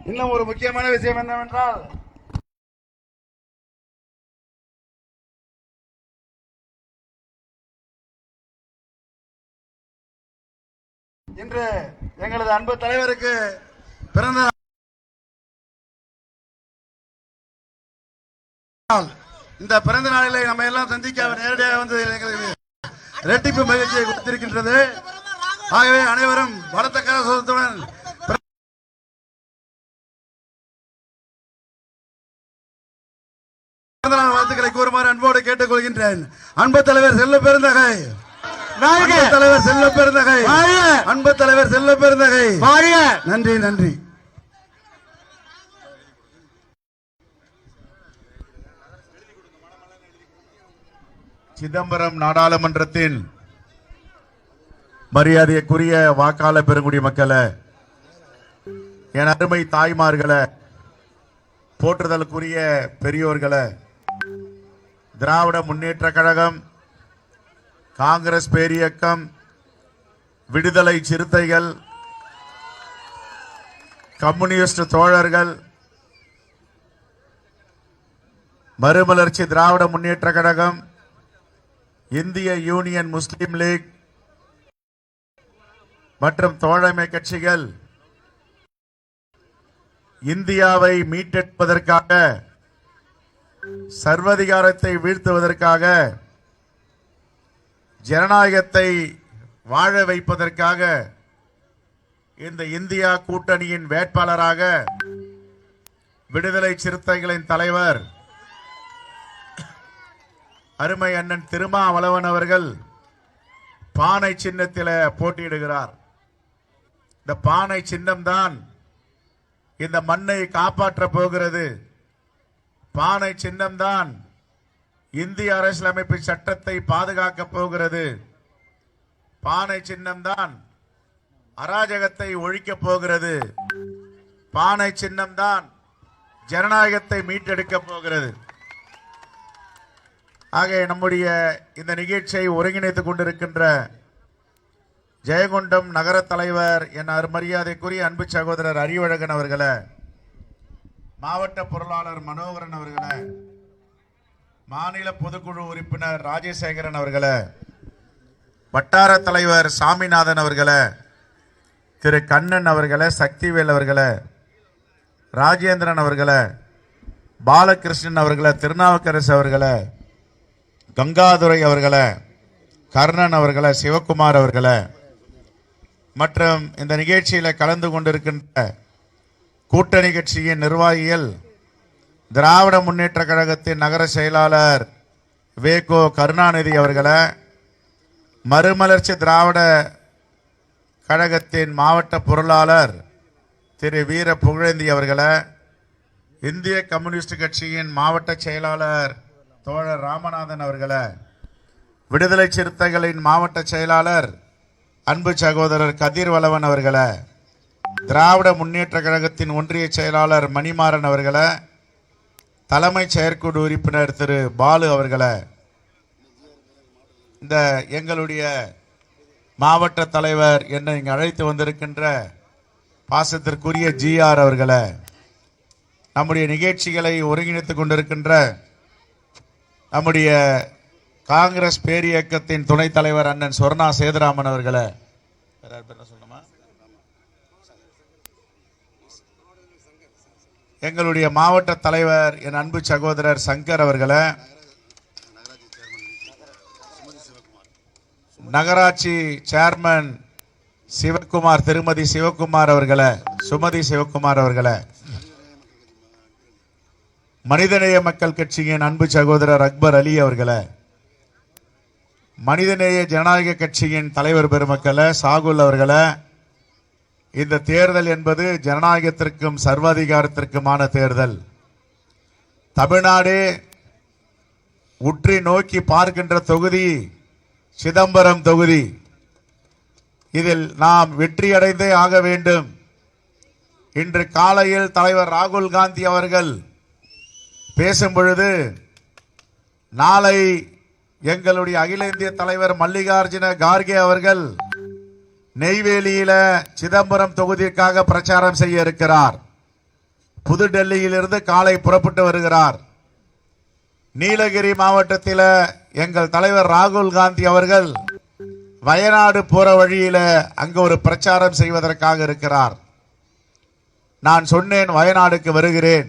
இன்னும் ஒரு முக்கியமான விஷயம் என்னவென்றால் இன்று எங்களது அன்பு தலைவருக்கு பிறந்த நாள். இந்த பிறந்த நாளிலே நம்ம எல்லாம் சந்திக்க அவர் நேரடியாக வந்து எங்களுக்கு ரெட்டிப்பு மகிழ்ச்சியை கொடுத்திருக்கின்றது ஆகவே அனைவரும் பலத்த கரசோதத்துடன் பிறந்தநாள் வாழ்த்துக்களை கூறுமாறு அன்போடு கேட்டுக்கொள்கின்றேன். அன்பு தலைவர் செல்ல பெருந்தகை. தலைவர் செல்ல பெருந்தகை. அன்பு தலைவர் செல்ல பெருந்தகை. நன்றி நன்றி. சிதம்பரம் நாடாளுமன்றத்தின் மரியாதைக்குரிய வாக்காளர் பெருங்குடி மக்களே என் அருமை தாய்மார்களே போற்றுதலுக்குரிய பெரியோர்களே திராவிட முன்னேற்ற கழகம் காங்கிரஸ் பேரியக்கம் விடுதலை சிறுத்தைகள் கம்யூனிஸ்ட் தோழர்கள் மறுமலர்ச்சி திராவிட முன்னேற்ற கழகம் இந்திய யூனியன் முஸ்லீம் லீக் மற்றும் தோழமை கட்சிகள் இந்தியாவை மீட்டெடுப்பதற்காக சர்வதிகாரத்தை வீழ்த்துவதற்காக ஜனநாயகத்தை வாழ வைப்பதற்காக இந்த இந்தியா கூட்டணியின் வேட்பாளராக விடுதலை சிறுத்தைகளின் தலைவர் அருமை அண்ணன் திருமாவளவன் அவர்கள் பானை சின்னத்தில் போட்டியிடுகிறார். இந்த பானை சின்னம்தான் இந்த மண்ணை காப்பாற்ற போகிறது. பானை சின்னம்தான். இந்திய அரசியலமைப்பு சட்டத்தை பாதுகாக்க போகிறது. பானை சின்னம்தான். அராஜகத்தை ஒழிக்கப் போகிறது. பானை சின்னம்தான். ஜனநாயகத்தை மீட்டெடுக்கப் போகிறது. ஆக நம்முடைய இந்த நிகழ்ச்சியை ஒருங்கிணைத்துக் கொண்டிருக்கின்ற ஜெயங்கொண்டம் நகர தலைவர் என் மரியாதைக்குரிய அன்பு சகோதரர் அறிவழகன் அவர்களை மாவட்ட பொருளாளர் மனோகரன் அவர்களை மாநில பொதுக்குழு உறுப்பினர் ராஜசேகரன் அவர்களை வட்டார தலைவர் சாமிநாதன் அவர்களை திரு கண்ணன் அவர்களை சக்திவேல் அவர்களை ராஜேந்திரன் அவர்களை பாலகிருஷ்ணன் அவர்களை திருநாவுக்கரசு அவர்களை கங்காதுரை அவர்களை கர்ணன் அவர்களை சிவகுமார் அவர்களை மற்றும் இந்த நிகழ்ச்சியில் கலந்து கொண்டிருக்கின்ற கூட்டணி கட்சியின் நிர்வாகிகள் திராவிட முன்னேற்ற கழகத்தின் நகர செயலாளர் வேகோ கருணாநிதி அவர்களை மறுமலர்ச்சி திராவிட கழகத்தின் மாவட்ட பொருளாளர் திரு வீர புகழேந்தி அவர்களை இந்திய கம்யூனிஸ்ட் கட்சியின் மாவட்ட செயலாளர் தோழர் ராமநாதன் அவர்களை விடுதலை சிறுத்தைகளின் மாவட்ட செயலாளர் அன்பு சகோதரர் கதிர்வளவன் அவர்களை திராவிட முன்னேற்ற கழகத்தின் ஒன்றிய செயலாளர் மணிமாறன் அவர்களை தலைமை செயற்குழு உறுப்பினர் திரு பாலு அவர்களை இந்த எங்களுடைய மாவட்ட தலைவர் என்னை இங்கே அழைத்து வந்திருக்கின்ற பாசத்திற்குரிய ஜிஆர் அவர்களை நம்முடைய நிகழ்ச்சிகளை ஒருங்கிணைத்துக் கொண்டிருக்கின்ற நம்முடைய காங்கிரஸ் பேரியக்கத்தின் துணைத் தலைவர் அண்ணன் சொர்ணா சேதுராமன் அவர்களை வேற யார் பேர் சொல்லணுமா எங்களுடைய மாவட்ட தலைவர் என் அன்பு சகோதரர் சங்கர் அவர்களை நகராட்சி சேர்மன் சிவகுமார் திருமதி சிவகுமார் அவர்களை சுமதி சிவக்குமார் அவர்களை மனிதநேய மக்கள் கட்சியின் அன்பு சகோதரர் அக்பர் அலி அவர்களை மனிதநேய ஜனநாயக கட்சியின் தலைவர் பெருமக்களை சாகுல் அவர்களை இந்த தேர்தல் என்பது ஜனநாயகத்திற்கும் சர்வாதிகாரத்திற்குமான தேர்தல். தமிழ்நாடு உற்றி நோக்கி பார்க்கின்ற தொகுதி சிதம்பரம் தொகுதி. இதில் நாம் வெற்றியடைந்தே ஆக வேண்டும். இன்று காலையில் தலைவர் ராகுல் காந்தி அவர்கள் பேசும் பொழுது நாளை எங்களுடைய அகில இந்திய தலைவர் மல்லிகார்ஜுன கார்கே அவர்கள் நெய்வேலியில சிதம்பரம் தொகுதிக்காக பிரச்சாரம் செய்ய இருக்கிறார். புதுடெல்லியிலிருந்து காலை புறப்பட்டு வருகிறார். நீலகிரி மாவட்டத்தில் எங்கள் தலைவர் ராகுல் காந்தி அவர்கள் வயநாடு போற வழியில அங்கு ஒரு பிரச்சாரம் செய்வதற்காக இருக்கிறார். நான் சொன்னேன் வயநாடுக்கு வருகிறேன்.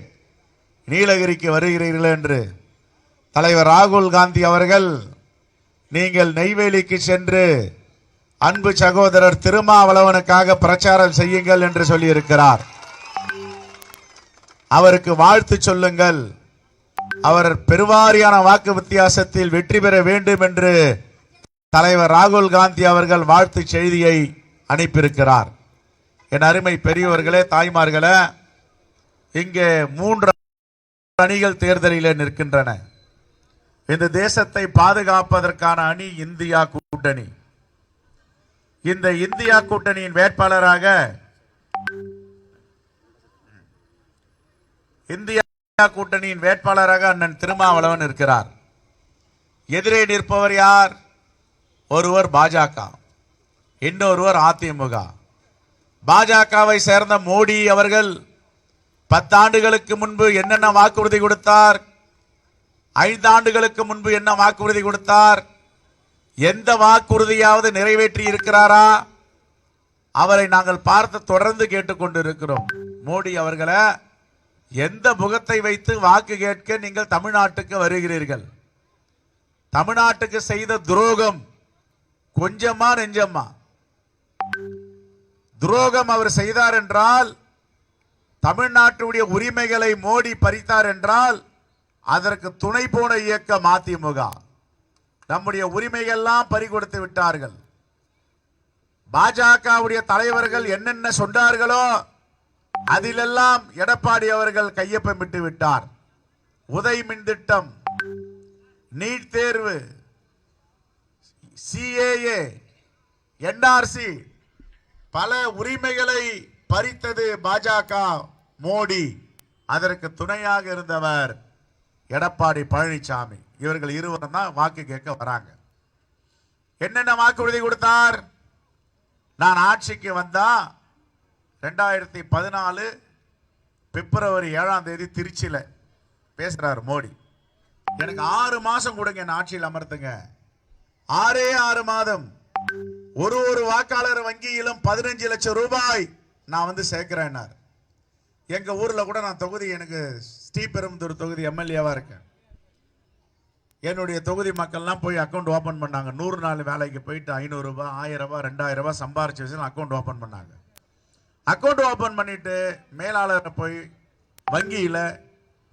நீலகிரிக்கு வருகிறீர்கள் என்று. தலைவர் ராகுல் காந்தி அவர்கள் நீங்கள் நெய்வேலிக்கு சென்று அன்பு சகோதரர் திருமாவளவனுக்காக பிரச்சாரம் செய்யுங்கள் என்று சொல்லியிருக்கிறார். அவருக்கு வாழ்த்து சொல்லுங்கள். அவர் பெருவாரியான வாக்கு வித்தியாசத்தில் வெற்றி பெற வேண்டும் என்று தலைவர் ராகுல் காந்தி அவர்கள் வாழ்த்து செய்தியை அனுப்பியிருக்கிறார். என் அருமை பெரியவர்களே தாய்மார்களே இங்கே மூன்று அணிகள் தேர்தலில் நிற்கின்றன. இந்த தேசத்தை பாதுகாப்பதற்கான அணி இந்தியா கூட்டணி. இந்த இந்தியா கூட்டணியின் வேட்பாளராக இந்தியா கூட்டணியின் வேட்பாளராக அண்ணன் திருமாவளவன் இருக்கிறார். எதிரே நிற்பவர் யார்? ஒருவர் பாஜக இன்னொருவர் அதிமுக. பாஜகவை சேர்ந்த மோடி அவர்கள் பத்தாண்டுகளுக்கு முன்பு என்னென்ன வாக்குறுதி கொடுத்தார்? ஐந்தாண்டுகளுக்கு முன்பு என்ன வாக்குறுதி கொடுத்தார்? எந்த வாக்குறுதியாவது நிறைவேற்றி இருக்கிறாரா? அவரை நாங்கள் பார்த்து தொடர்ந்து கேட்டுக்கொண்டிருக்கிறோம். மோடி அவர்களை எந்த முகத்தை வைத்து வாக்கு கேட்க நீங்கள் தமிழ்நாட்டுக்கு வருகிறீர்கள்? தமிழ்நாட்டுக்கு செய்த துரோகம் கொஞ்சமா நெஞ்சம்மா துரோகம் அவர் செய்தார் என்றால் தமிழ்நாட்டுடைய உரிமைகளை மோடி பறித்தார் என்றால் அதற்கு துணை போன இயக்கம் அதிமுக. நம்முடைய உரிமைகள்லாம் பறிகொடுத்து விட்டார்கள். பாஜகவுடைய தலைவர்கள் என்னென்ன சொன்னார்களோ அதிலெல்லாம் எடப்பாடி அவர்கள் கையொப்பமிட்டு விட்டார். உதய் மின் திட்டம் நீட் தேர்வு சிஏஏ என்ஆர்சி பல உரிமைகளை பறித்தது பாஜக மோடி. அதற்கு துணையாக இருந்தவர் எடப்பாடி பழனிசாமி. இவர்கள் இருவரும் தான் வாக்கு கேட்க வராங்க. என்னென்ன வாக்குறுதி கொடுத்தார்? நான் ஆட்சிக்கு வந்தா ரெண்டாயிரத்தி பதினாலு பிப்ரவரி ஏழாம் தேதி திருச்சியில பேசுறார் மோடி. எனக்கு ஆறு மாசம் கொடுங்க என் ஆட்சியில் அமர்த்துங்க. ஆறே ஆறு மாதம். ஒரு ஒரு வாக்காளர் வங்கியிலும் பதினஞ்சு லட்சம் ரூபாய் நான் வந்து சேர்க்கிறேன்னார். எங்க ஊர்ல கூட நான் தொகுதி எனக்கு ஸ்ரீபெரும்புதூர் தொகுதி எம்எல்ஏவா இருக்கேன். என்னுடைய தொகுதி மக்கள்லாம் போய் அக்கௌண்ட் ஓப்பன் பண்ணாங்க. நூறு நாள் வேலைக்கு போயிட்டு ஐநூறுரூபா ஆயிரம் ரூபாய் ரெண்டாயிரம் ரூபாய் சம்பாரிச்சு வச்சு அக்கௌண்ட் ஓப்பன் பண்ணாங்க. அக்கௌண்ட் ஓப்பன் பண்ணிட்டு மேலாளரை போய் வங்கியில்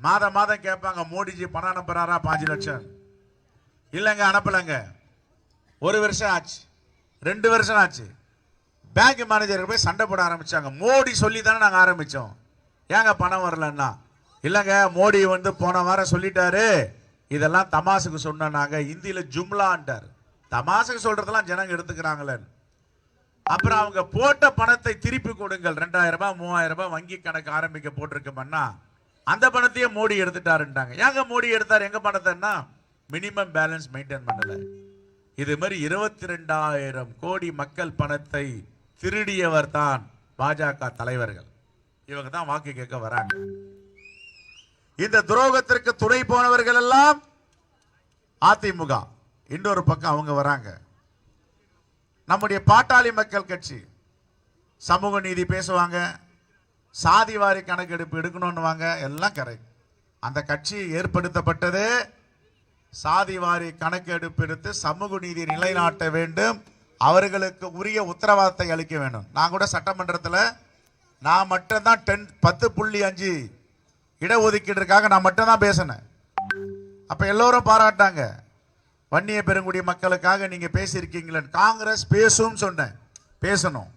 மாதம் மாதம் கேட்பாங்க மோடிஜி பணம் அனுப்புகிறாரா பாஞ்சு லட்சம். இல்லைங்க அனுப்பலைங்க. ஒரு வருஷம் ஆச்சு. ரெண்டு வருஷம் ஆச்சு. பேங்க் மேனேஜருக்கு போய் சண்டை போட ஆரம்பித்தாங்க மோடி சொல்லி தானே நாங்கள் ஆரம்பித்தோம் ஏங்க பணம் வரலன்னா? இல்லைங்க மோடி வந்து போன வாரம் சொல்லிட்டாரு. இதெல்லாம் தமாசுக்கு சொன்ன நாங்க இந்தியில ஜும்லான்ட்டார். தமாசுக்கு சொல்றதெல்லாம் ஜனங்க எடுத்துக்கிறாங்களே அப்புறம் அவங்க போட்ட பணத்தை திருப்பி கொடுங்கள். ரெண்டாயிரம் ரூபாய் மூவாயிரம் ரூபாய் வங்கி கணக்கு ஆரம்பிக்க போட்டிருக்கோம்னா அந்த பணத்தையே மோடி எடுத்துட்டாருன்ட்டாங்க. ஏங்க மோடி எடுத்தார்? எங்க பணத்தைன்னா மினிமம் பேலன்ஸ் மெயின்டைன் பண்ணல. இது மாதிரி இருபத்தி ரெண்டாயிரம் கோடி மக்கள் பணத்தை திருடியவர் தான் பாஜக தலைவர்கள். இவங்க தான் வாக்கு கேட்க வராங்க. இந்த துரோகத்திற்கு துணை போனவர்கள் எல்லாம் அதிமுக. இன்னொரு பக்கம் அவங்க வராங்க. நம்முடைய பாட்டாளி மக்கள் கட்சி. சமூக நீதி பேசுவாங்க. சாதி வாரி கணக்கெடுப்பு எடுக்கணும்னுவாங்க எல்லாம் கரெக்ட் அந்த கட்சி ஏற்படுத்தப்பட்டது. சாதி வாரி கணக்கெடுப்பு எடுத்து சமூக நீதி நிலைநாட்ட வேண்டும். அவர்களுக்கு உரிய உத்தரவாதத்தை அளிக்க வேண்டும். நான் கூட சட்டமன்றத்தில் நான் மட்டும்தான் டென் பத்து புள்ளி அஞ்சு இடஒதுக்கீடுக்காக நான் மட்டும்தான் பேசினேன். அப்போ எல்லோரும் பாராட்டாங்க. வன்னிய பெருங்குடி மக்களுக்காக நீங்கள் பேசியிருக்கீங்களே காங்கிரஸ் பேசும் சொன்னேன். பேசணும்.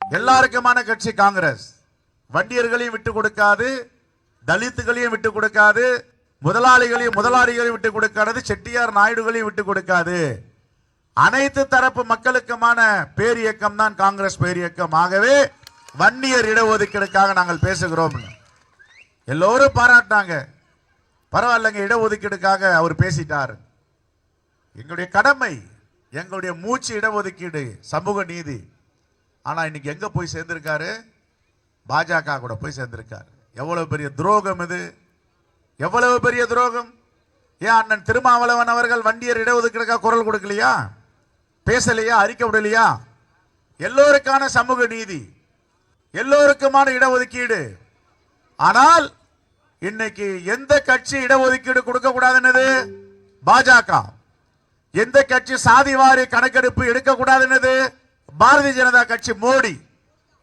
எல்லாருக்குமான கட்சி காங்கிரஸ். வண்டியர்களையும் விட்டு கொடுக்காது தலித்துகளையும் விட்டு கொடுக்காது முதலாளிகளையும் முதலாளிகளையும் விட்டு கொடுக்காது செட்டியார் நாயுடுகளையும் விட்டு கொடுக்காது. அனைத்து தரப்பு மக்களுக்குமான பேரியக்கம் தான் காங்கிரஸ் பேரியக்கம். ஆகவே வன்னியர் இடஒதுக்கீடுக்காக நாங்கள் பேசுகிறோம் எல்லோரும் பாராட்டினாங்க. பரவாயில்லைங்க இடஒதுக்கீடுக்காக அவர் பேசிட்டார். எங்களுடைய கடமை எங்களுடைய மூச்சு இடஒதுக்கீடு சமூக நீதி. ஆனால் இன்னைக்கு எங்கே போய் சேர்ந்திருக்காரு? பாஜக கூட போய் சேர்ந்திருக்கார். எவ்வளவு பெரிய துரோகம் இது? எவ்வளவு பெரிய துரோகம்? ஏன் அண்ணன் திருமாவளவன் அவர்கள் வண்டியர் இடஒதுக்கீடுக்காக குரல் கொடுக்கலையா? பேசலையா? அறிக்கை விடலையா? எல்லோருக்கான சமூக நீதி. எல்லோருக்குமான இடஒதுக்கீடு. ஆனால் இன்னைக்கு எந்த கட்சி இடஒதுக்கீடு கொடுக்க கூடாதுன்னது பாஜக. எந்த கட்சி சாதிவாரி கணக்கெடுப்பு எடுக்க கூடாதுன்னது பாரதிய ஜனதா கட்சி மோடி.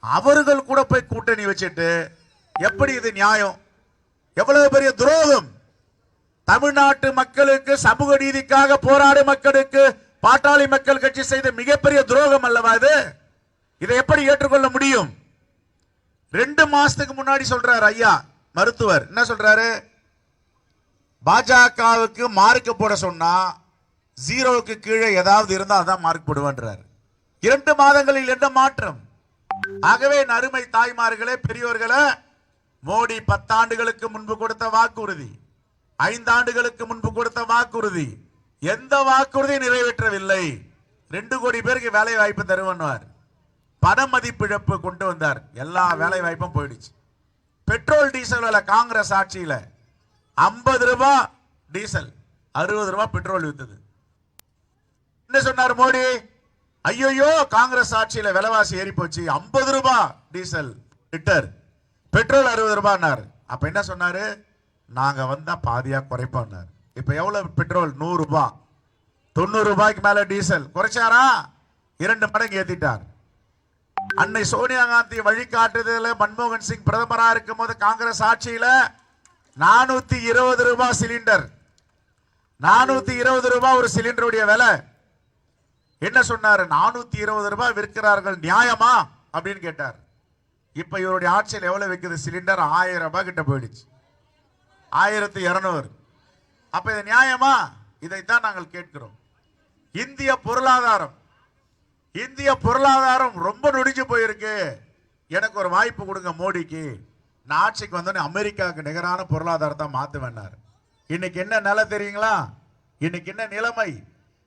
அவர்கள் கூட போய் கூட்டணி வச்சுட்டு எப்படி இது நியாயம்? எவ்வளவு பெரிய துரோகம்? தமிழ்நாட்டு மக்களுக்கு சமூக நீதிக்காக போராடும் மக்களுக்கு பாட்டாளி மக்கள் கட்சி செய்த மிகப்பெரிய துரோகம் அல்லவா இது? இதை எப்படி ஏற்றுக்கொள்ள முடியும்? ரெண்டு மாசத்துக்கு முன்னாடி சொல்றாரு ஐயா மருத்துவர். என்ன சொல்றாரு? பாஜகவுக்கு மார்க் போட சொன்னா ஜீரோவுக்கு கீழே ஏதாவது இருந்தால் அதான் மார்க் போடுவேன்றார். இரண்டு மாதங்களில் என்ன மாற்றம்? ஆகவே நறுமை தாய்மார்களே பெரியோர்களே மோடி பத்தாண்டுகளுக்கு முன்பு கொடுத்த வாக்குறுதி ஐந்தாண்டுகளுக்கு முன்பு கொடுத்த வாக்குறுதி எந்த வாக்குறுதியும் நிறைவேற்றவில்லை. ரெண்டு கோடி பேருக்கு வேலை வாய்ப்பு தருவன்வார் பண மதிப்பிழப்பு கொண்டு வந்தார். எல்லா வேலை வாய்ப்பும் போயிடுச்சு. பெட்ரோல் டீசல் விலை காங்கிரஸ் ஆட்சியில ஐம்பது ரூபாய் டீசல் அறுபது ரூபாய் பெட்ரோல் வித்தது என்ன சொன்னார் மோடி? ஐயோ காங்கிரஸ் ஆட்சியில விலைவாசி ஏறி போச்சு ஐம்பது ரூபாய் டீசல் லிட்டர் பெட்ரோல் அறுபது ரூபாய்னார் அப்ப என்ன சொன்னாரு? நாங்க வந்தா பாதியா குறைப்போம்னார் இப்ப எவ்வளவு பெட்ரோல்? நூறு ரூபாய் தொண்ணூறு ரூபாய்க்கு மேல டீசல். குறைச்சாரா? இரண்டு மடங்கு ஏத்திட்டார். அன்னை சோனியா காந்தி வழிகாட்டுதல மன்மோகன் சிங் பிரதமராக இருக்கும் போது காங்கிரஸ் ஆட்சியில நானூத்தி இருபது ரூபாய் சிலிண்டர். நானூத்தி இருபது ரூபாய் ஒரு சிலிண்டருடைய விலை. என்ன சொன்னாரு? நானூத்தி இருபது ரூபாய் விற்கிறார்கள் நியாயமா? அப்படின்னு கேட்டார். இப்ப இவருடைய ஆட்சியில் எவ்வளவு விற்குது சிலிண்டர் ஆயிரம் ரூபாய் கிட்ட போயிடுச்சு. ஆயிரத்தி இருநூறு. அப்ப இது நியாயமா? இதைத்தான் நாங்கள் கேட்கிறோம். இந்திய பொருளாதாரம் இந்திய பொருளாதாரம் ரொம்ப நொடிஞ்சு போயிருக்கு. எனக்கு ஒரு வாய்ப்பு கொடுங்க மோடிக்கு. நான் ஆட்சிக்கு வந்தோடனே அமெரிக்காவுக்கு நிகரான பொருளாதாரத்தை மாற்றுவேன்னார் இன்னைக்கு என்ன நிலை தெரியுங்களா? இன்னைக்கு என்ன நிலைமை?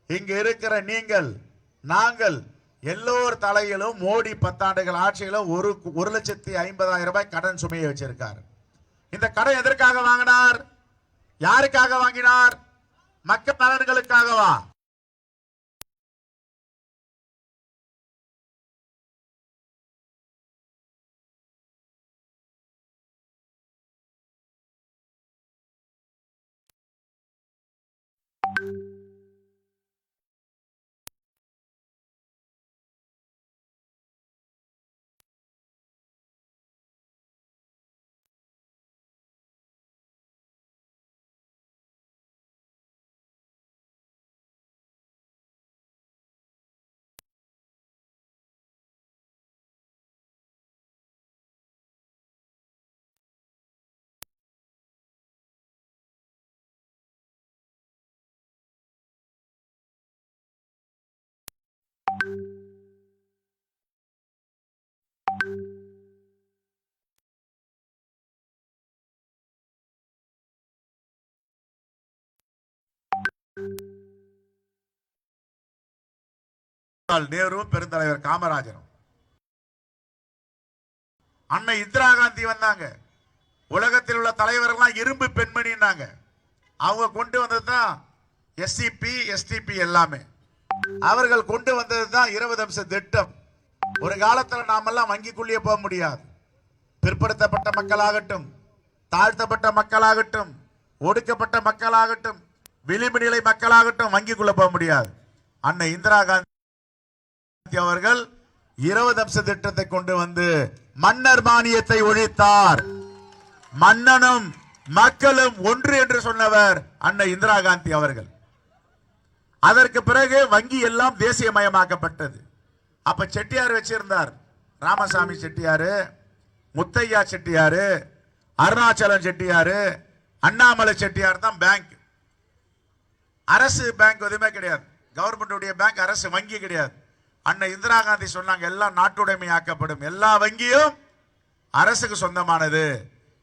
இங்க இருக்கிற நீங்கள் நாங்கள் எல்லோர் தலையிலும் மோடி பத்தாண்டுகள் ஆட்சியில ஒரு ஒரு லட்சத்தி ஐம்பதாயிரம் ரூபாய் கடன் சுமையை வச்சிருக்கார். இந்த கடன் எதற்காக வாங்கினார்? யாருக்காக வாங்கினார்? மக்கள் நலன்களுக்காகவா? ஜவஹர்லால் நேருவும் பெருந்தலைவர் காமராஜரும். அன்னை இந்திரா காந்தி வந்தாங்க. உலகத்தில் உள்ள தலைவர்கள்லாம் இரும்பு பெண்மணின்னாங்க. அவங்க கொண்டு வந்தது தான் எஸ்சிபி எஸ்டிபி எல்லாமே. அவர்கள் கொண்டு வந்தது தான் இருபது அம்ச திட்டம். ஒரு காலத்துல நாமெல்லாம் வங்கிக்குள்ளேயே போக முடியாது. பிற்படுத்தப்பட்ட மக்களாகட்டும் தாழ்த்தப்பட்ட மக்களாகட்டும் ஒடுக்கப்பட்ட மக்களாகட்டும் விளிம்பு நிலை மக்களாகட்டும் வங்கிக்குள்ள போக முடியாது. அன்னை இந்திரா காந்தி அவர்கள் இருபது அம்ச திட்டத்தை கொண்டு வந்து மன்னர் மானியத்தை ஒழித்தார். மன்னனும் மக்களும் ஒன்று என்று சொன்னவர் அன்னை இந்திரா காந்தி அவர்கள். அதற்கு பிறகு வங்கி எல்லாம் தேசியமயமாக்கப்பட்டது. அப்ப செட்டியார் வச்சிருந்தார். ராமசாமி செட்டியாரு முத்தையா செட்டியாரு அருணாச்சலம் செட்டியாரு அண்ணாமலை செட்டியார் தான் பேங்க் அரசு பேங்க் எதுவுமே கிடையாது. கவர்மெண்டுடைய பேங்க் அரசு வங்கி கிடையாது. அன்னை இந்திரா காந்தி சொன்னாங்க எல்லாம் நாட்டுடைமையாக்கப்படும். எல்லா வங்கியும் அரசுக்கு சொந்தமானது.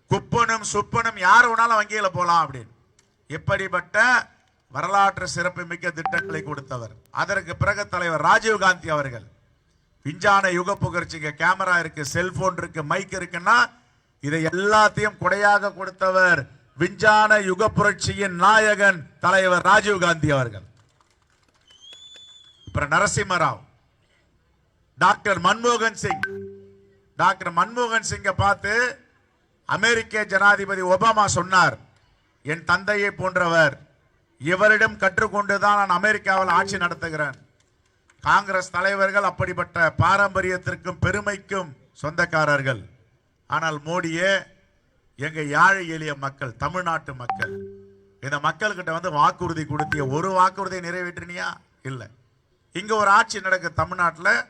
குப்பனும் சுப்பனும் யார் வேணாலும் வங்கியில் போகலாம் அப்படின்னு. இப்படிப்பட்ட வரலாற்று சிறப்புமிக்க திட்டங்களை கொடுத்தவர். அதற்கு பிறகு தலைவர் ராஜீவ் காந்தி அவர்கள் விஞ்ஞான யுக புகழ்ச்சிக்கு கேமரா இருக்கு செல்போன் இருக்கு மைக் இருக்குன்னா இதை எல்லாத்தையும் கொடையாக கொடுத்தவர் விஞ்ஞான யுக புரட்சியின் நாயகன் தலைவர் ராஜீவ் காந்தி அவர்கள். அப்புறம் நரசிம்மராவ் டாக்டர் மன்மோகன் சிங். டாக்டர் மன்மோகன் சிங்கை பார்த்து அமெரிக்க ஜனாதிபதி ஒபாமா சொன்னார் என் தந்தையை போன்றவர் இவரிடம் கற்றுக்கொண்டுதான் நான் அமெரிக்காவில் ஆட்சி நடத்துகிறேன். காங்கிரஸ் தலைவர்கள் அப்படிப்பட்ட பாரம்பரியத்திற்கும் பெருமைக்கும் சொந்தக்காரர்கள். ஆனால் மோடியே எங்க யாழை எளிய மக்கள் தமிழ்நாட்டு மக்கள் இந்த மக்கள்கிட்ட வந்து வாக்குறுதி கொடுத்திய ஒரு வாக்குறுதியை நிறைவேற்றினியா? இல்லை. இங்க ஒரு ஆட்சி நடக்க தமிழ்நாட்டில்.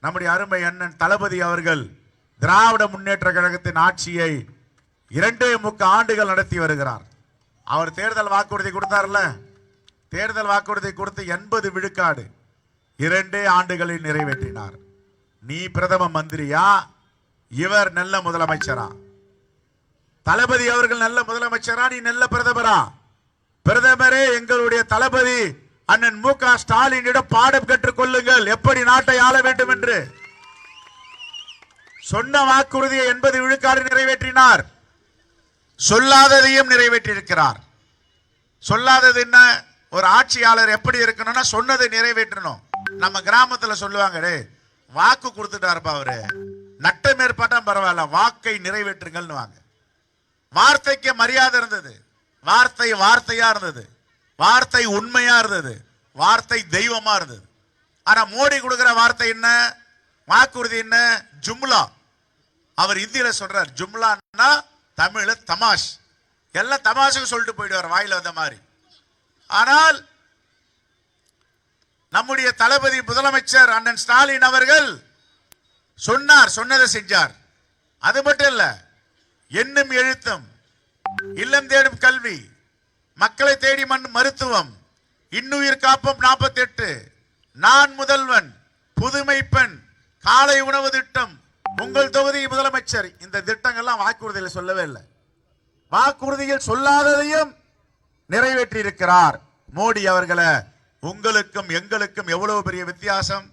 நம்முடைய அருமை அண்ணன் தளபதி அவர்கள் திராவிட முன்னேற்ற கழகத்தின் ஆட்சியை இரண்டே முக்க ஆண்டுகள் நடத்தி வருகிறார். அவர் தேர்தல் வாக்குறுதி கொடுத்தார்ல. தேர்தல் வாக்குறுதி கொடுத்து எண்பது விழுக்காடு இரண்டே ஆண்டுகளில் நிறைவேற்றினார். நீ பிரதம மந்திரியா? இவர் நல்ல முதலமைச்சரா? தளபதி அவர்கள் நல்ல முதலமைச்சரா? நீ நல்ல பிரதமரா? பிரதமரே எங்களுடைய தளபதி அண்ணன் மு க ஸ்டாலினிடம் பாடம் கற்றுக்கொள்ளுங்கள் எப்படி நாட்டை ஆள வேண்டும் என்று சொன்ன வாக்குறுதியை எண்பது விழுக்காடு நிறைவேற்றினார். சொல்லாததையும் நிறைவேற்றியிருக்கிறார். சொல்லாதது என்ன? ஒரு ஆட்சியாளர் எப்படி இருக்கணும்னா சொன்னதை நிறைவேற்றணும். நம்ம கிராமத்துல சொல்லுவாங்க வாக்கு கொடுத்துட்டாருப்பா அவரு. நட்டம் மேற்பட்டம் பரவாயில்ல வாக்கை நிறைவேற்றுங்கள்னு வாங்க வார்த்தைக்கு மரியாதை இருந்தது. வார்த்தை வார்த்தையா இருந்தது. வார்த்தை உண்மையா இருந்தது. வார்த்தை தெய்வமா இருந்தது. ஆனா மோடி கொடுக்கிற வார்த்தை என்ன? வாக்குறுதி என்ன? ஜும்லா. அவர் இந்தியில சொல்றார் ஜும்லான்னா தமிழில் தமாஷ். எல்லாம் தமாஷுக்கு சொல்லிட்டு போயிடுவார் வாயில் வந்த மாதிரி. ஆனால் நம்முடைய தளபதி முதலமைச்சர் அண்ணன் ஸ்டாலின் அவர்கள் சொன்னார் சொன்னதை செஞ்சார். அது மட்டும் இல்லை எண்ணும் எழுத்தும் இல்லம் தேடும் கல்வி மக்களை தேடி மண் மருத்துவம் இன்னுயிர் காப்பம் நாற்பத்தி எட்டு நான் முதல்வன் புதுமை பெண் காலை உணவு திட்டம் உங்கள் தொகுதி முதலமைச்சர் இந்த திட்டங்கள்லாம் வாக்குறுதியில் சொல்லவே இல்லை. வாக்குறுதியில் சொல்லாததையும் நிறைவேற்றி இருக்கிறார் மோடி அவர்களை உங்களுக்கும் எங்களுக்கும் எவ்வளவு பெரிய வித்தியாசம்?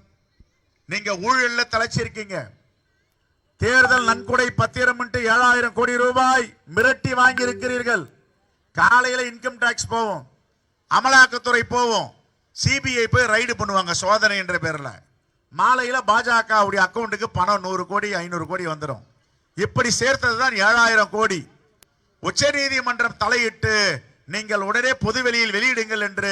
நீங்க ஊழல்ல தலைச்சிருக்கீங்க. தேர்தல் நன்கொடை பத்திரம் ஏழாயிரம் கோடி ரூபாய் மிரட்டி வாங்கி இருக்கிறீர்கள் காலையில இன்கம் டாக்ஸ் போவோம். அமலாக்கத்துறை போவோம். சிபிஐ போய் ரைடு பண்ணுவாங்க சோதனை என்ற பேர்ல. மாலையில் பாஜக உடைய அக்கௌண்ட்டுக்கு பணம் நூறு கோடி ஐநூறு கோடி வந்துடும் இப்படி சேர்த்தது தான் ஏழாயிரம் கோடி. உச்சநீதிமன்றம் தலையிட்டு நீங்கள் உடனே பொதுவெளியில் வெளியிடுங்கள் என்று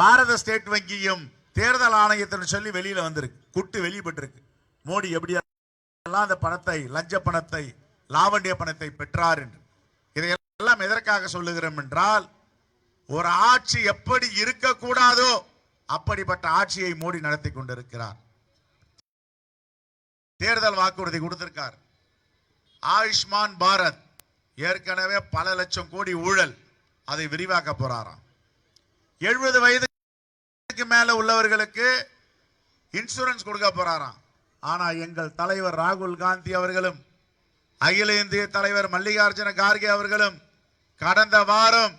பாரத ஸ்டேட் வங்கியும் தேர்தல் ஆணையத்தின் சொல்லி வெளியில் வந்திருக்கு. குட்டு வெளிப்பட்டிருக்கு. மோடி எப்படியெல்லாம் அந்த பணத்தை லஞ்ச பணத்தை லாவண்டிய பணத்தை பெற்றார் என்று. இதையெல்லாம் எதற்காக சொல்லுகிறோம் என்றால் ஒரு ஆட்சி எப்படி இருக்கக்கூடாதோ அப்படிப்பட்ட ஆட்சியை மோடி நடத்தி கொண்டிருக்கிறார். தேர்தல் வாக்குறுதி கொடுத்திருக்கார். ஆயுஷ்மான் பாரத் ஏற்கனவே பல லட்சம் கோடி ஊழல் அதை விரிவாக்க போறாராம். எழுபது வயதுக்கு மேல உள்ளவர்களுக்கு இன்சூரன்ஸ் கொடுக்க போறாராம். ஆனா எங்கள் தலைவர் ராகுல் காந்தி அவர்களும் அகில இந்திய தலைவர் மல்லிகார்ஜுன கார்கே அவர்களும் கடந்த வாரம்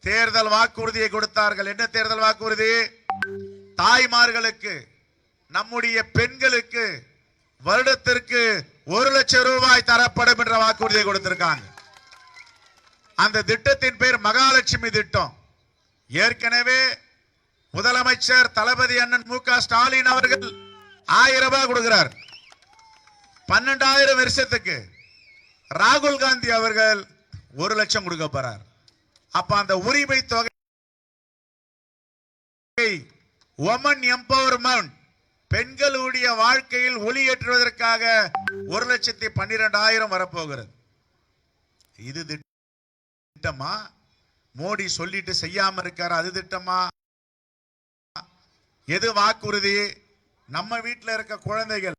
தேர்தல் வாக்குறுதியை கொடுத்தார்கள். என்ன தேர்தல் வாக்குறுதி? தாய்மார்களுக்கு நம்முடைய பெண்களுக்கு வருடத்திற்கு ஒரு லட்சம் ரூபாய் தரப்படும் என்ற வாக்குறுதியை கொடுத்திருக்காங்க. அந்த திட்டத்தின் பேர் மகாலட்சுமி திட்டம். ஏற்கனவே முதலமைச்சர் தளபதி அண்ணன் மு ஸ்டாலின் அவர்கள் ஆயிரம் ரூபாய் கொடுக்கிறார். பன்னெண்டாயிரம் வருஷத்துக்கு ராகுல் காந்தி அவர்கள் ஒரு லட்சம் கொடுக்க போறார். அப்ப அந்த உரிமை தொகை ஒமன் எம்பவர்மெண்ட் பெண்களுடைய வாழ்க்கையில் ஒளியேற்றுவதற்காக ஒரு லட்சத்தி பன்னிரெண்டாயிரம் வரப்போகிறது. இது திட்டமா? மோடி சொல்லிட்டு செய்யாம இருக்காரு? அது திட்டமா? எது வாக்குறுதி? நம்ம வீட்டில் இருக்க குழந்தைகள்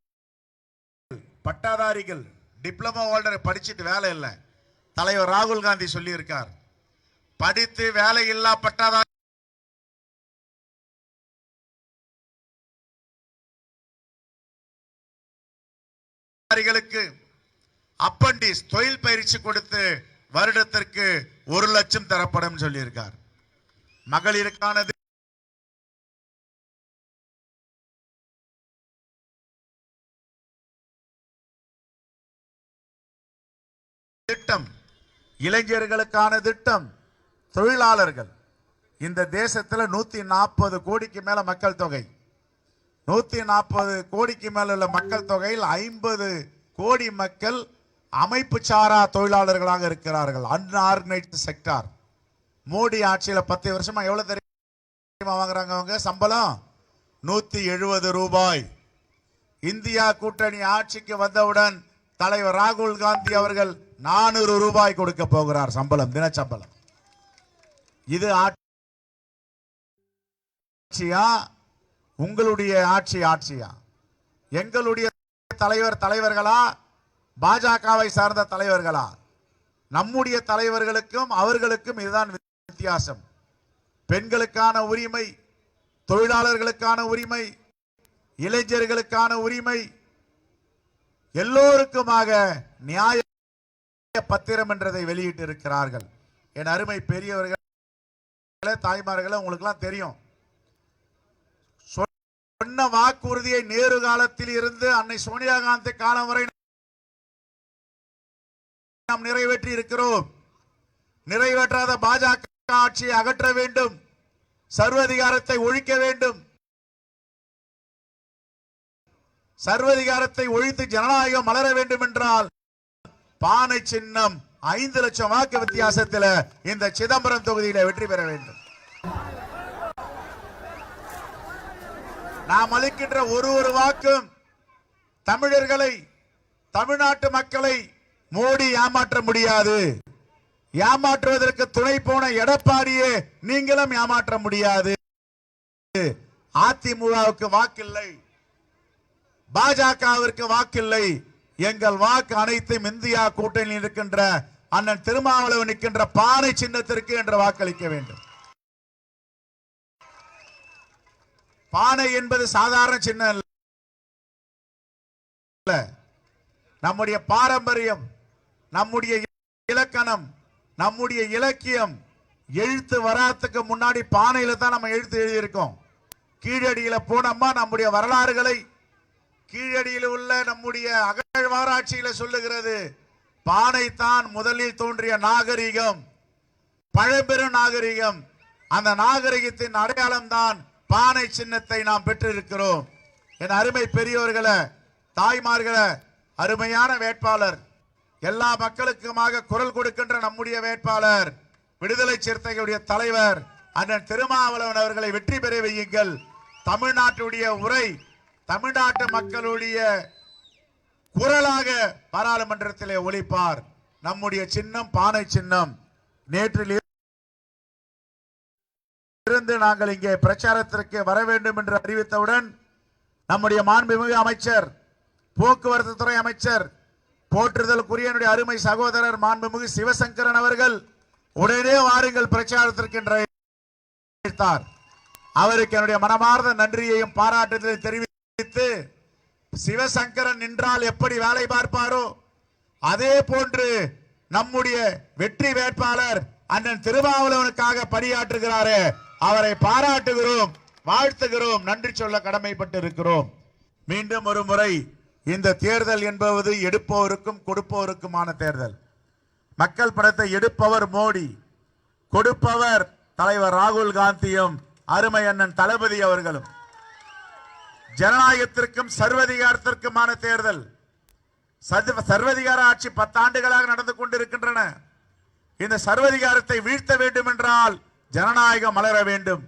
பட்டாதாரிகள் டிப்ளமோ ஹோல்டரை படிச்சுட்டு வேலை இல்லை. தலைவர் ராகுல் காந்தி சொல்லியிருக்கார் படித்து வேலை இல்லா பட்டாதாரி அதிகாரிகளுக்கு அப்பண்டிஸ் தொழில் பயிற்சி கொடுத்து வருடத்திற்கு ஒரு லட்சம் தரப்படும் சொல்லியிருக்கார். மகளிருக்கானது திட்டம் இளைஞர்களுக்கான திட்டம் தொழிலாளர்கள். இந்த தேசத்தில் நூத்தி நாற்பது கோடிக்கு மேல மக்கள் தொகை. நூத்தி நாற்பது கோடிக்கு மேல உள்ள மக்கள் தொகையில் ஐம்பது கோடி மக்கள் அமைப்பு சாரா தொழிலாளர்களாக இருக்கிறார்கள். அன்ஆர்கனைஸ்டு செக்டார் மோடி ஆட்சியில பத்து வருஷமா எவ்வளவு தெரியுமா வாங்குறாங்க அவங்க? சம்பளம் நூத்தி எழுபது ரூபாய். இந்தியா கூட்டணி ஆட்சிக்கு வந்தவுடன் தலைவர் ராகுல் காந்தி அவர்கள் நானூறு ரூபாய் கொடுக்க போகிறார் சம்பளம் தினச்சம்பளம். இது ஆட்சியா? உங்களுடைய ஆட்சி ஆட்சியா? எங்களுடைய தலைவர் தலைவர்களா? பாஜகவை சார்ந்த தலைவர்களா? நம்முடைய தலைவர்களுக்கும் அவர்களுக்கும் இதுதான் வித்தியாசம். பெண்களுக்கான உரிமை தொழிலாளர்களுக்கான உரிமை இளைஞர்களுக்கான உரிமை எல்லோருக்குமாக நியாய பத்திரம் என்றதை வெளியிட்டு இருக்கிறார்கள் என் அருமை பெரியவர்கள் தாய்மார்களே உங்களுக்கெல்லாம் தெரியும். சொன்ன வாக்குறுதியை நேரு காலத்தில் இருந்து அன்னை சோனியா காந்தி காலம் வரை நாம் நிறைவேற்றி இருக்கிறோம். நிறைவேற்றாத பாஜக ஆட்சியை அகற்ற வேண்டும். சர்வதிகாரத்தை ஒழிக்க வேண்டும். சர்வதிகாரத்தை ஒழித்து ஜனநாயகம் மலர வேண்டும் என்றால் பானை சின்னம் ஐந்து லட்சம் வாக்கு வித்தியாசத்தில் இந்த சிதம்பரம் தொகுதியில வெற்றி பெற வேண்டும். நாம் அளிக்கின்ற ஒரு ஒரு வாக்கும் தமிழர்களை தமிழ்நாட்டு மக்களை மோடி ஏமாற்ற முடியாது. ஏமாற்றுவதற்கு துணை போன எடப்பாடியே நீங்களும் ஏமாற்ற முடியாது. அதிமுகவுக்கு வாக்கில்லை. பாஜகவிற்கு வாக்கில்லை. எங்கள் வாக்கு அனைத்தும் இந்தியா கூட்டணியில் இருக்கின்ற அண்ணன் திருமாவளவன் நிற்கின்ற பானை சின்னத்திற்கு என்று வாக்களிக்க வேண்டும். பானை என்பது சாதாரண சின்னம் அல்ல. நம்முடைய பாரம்பரியம் நம்முடைய இலக்கணம் நம்முடைய இலக்கியம் எழுத்து வராத்துக்கு முன்னாடி பானையில தான் நம்ம எழுத்து எழுதியிருக்கோம். கீழடியில போனோம்மா நம்முடைய வரலாறுகளை கீழடியில் உள்ள நம்முடைய அகழ்வாராய்ச்சியில சொல்லுகிறது பானை தான் முதலில் தோன்றிய நாகரிகம் பழம்பெரும் நாகரிகம் அந்த நாகரிகத்தின் அடையாளம் தான் பானை சின்னத்தை நாம் பெற்றிருக்கிறோம். என் அருமை பெரியோர்களே தாய்மார்களை அருமையான வேட்பாளர். எல்லா மக்களுக்குமாக குரல் கொடுக்கின்ற நம்முடைய வேட்பாளர் விடுதலை சிறுத்தைகளுடைய தலைவர் அண்ணன் திருமாவளவன் அவர்களை வெற்றி பெற வையுங்கள். தமிழ்நாட்டுடைய உரை தமிழ்நாட்டு மக்களுடைய குரலாக பாராளுமன்றத்திலே ஒழிப்பார் நம்முடைய சின்னம் பானை சின்னம். நேற்றில் இருந்து நாங்கள் இங்கே பிரச்சாரத்திற்கு வர வேண்டும் என்று அறிவித்தவுடன் நம்முடைய மாண்புமிகு அமைச்சர் போக்குவரத்து துறை அமைச்சர் போற்றுதலுக்குரிய அருமை சகோதரர் மாண்புமிகு சிவசங்கரன் அவர்கள் உடனே வாருங்கள் பிரச்சாரத்திற்கு என்றார் அவருக்கு என்னுடைய மனமார்ந்த நன்றியையும் பாராட்டுதலையும் தெரிவித்து சிவசங்கரன் நின்றால் எப்படி வேலை பார்ப்பாரோ அதே போன்று நம்முடைய வெற்றி வேட்பாளர் அண்ணன் திருமாவளவனுக்காக பணியாற்றுகிறாரே அவரை பாராட்டுகிறோம் வாழ்த்துகிறோம் நன்றி சொல்ல கடமைப்பட்டு இருக்கிறோம் மீண்டும் ஒரு முறை இந்த தேர்தல் என்பது எடுப்பவருக்கும் கொடுப்பவருக்குமான தேர்தல். மக்கள் படத்தை எடுப்பவர் மோடி கொடுப்பவர் தலைவர் ராகுல் காந்தியும் அருமை அண்ணன் தளபதி அவர்களும். ஜனநாயகத்திற்கும் சர்வதிகாரத்திற்குமான தேர்தல். சர்வதிகார ஆட்சி பத்தாண்டுகளாக நடந்து கொண்டிருக்கின்றன. இந்த சர்வதிகாரத்தை வீழ்த்த வேண்டும் என்றால் ஜனநாயகம் மலர வேண்டும்.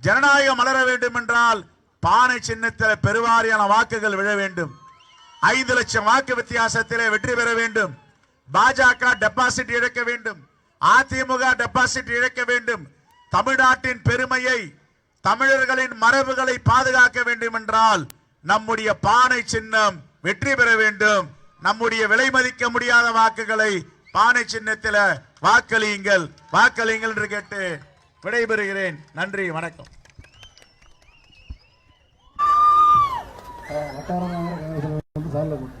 ஜனநாயகம் மலர வேண்டும் என்றால் பானை சின்னத்தில் பெருவாரியான வாக்குகள் விழ வேண்டும். ஐந்து லட்சம் வாக்கு வித்தியாசத்திலே வெற்றி பெற வேண்டும். பாஜக டெபாசிட் இழக்க வேண்டும். அதிமுக டெபாசிட் இழக்க வேண்டும். தமிழ்நாட்டின் பெருமையை தமிழர்களின் மரபுகளை பாதுகாக்க வேண்டும் என்றால் நம்முடைய பானை சின்னம் வெற்றி பெற வேண்டும். நம்முடைய விலை மதிக்க முடியாத வாக்குகளை பானை சின்னத்தில் வாக்களியுங்கள். வாக்களிங்கள் என்று கேட்டு விடைபெறுகிறேன். நன்றி வணக்கம். வட்டாரமாக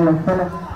வந்து சாரில் கொடுத்து ஹலோ ஹலோ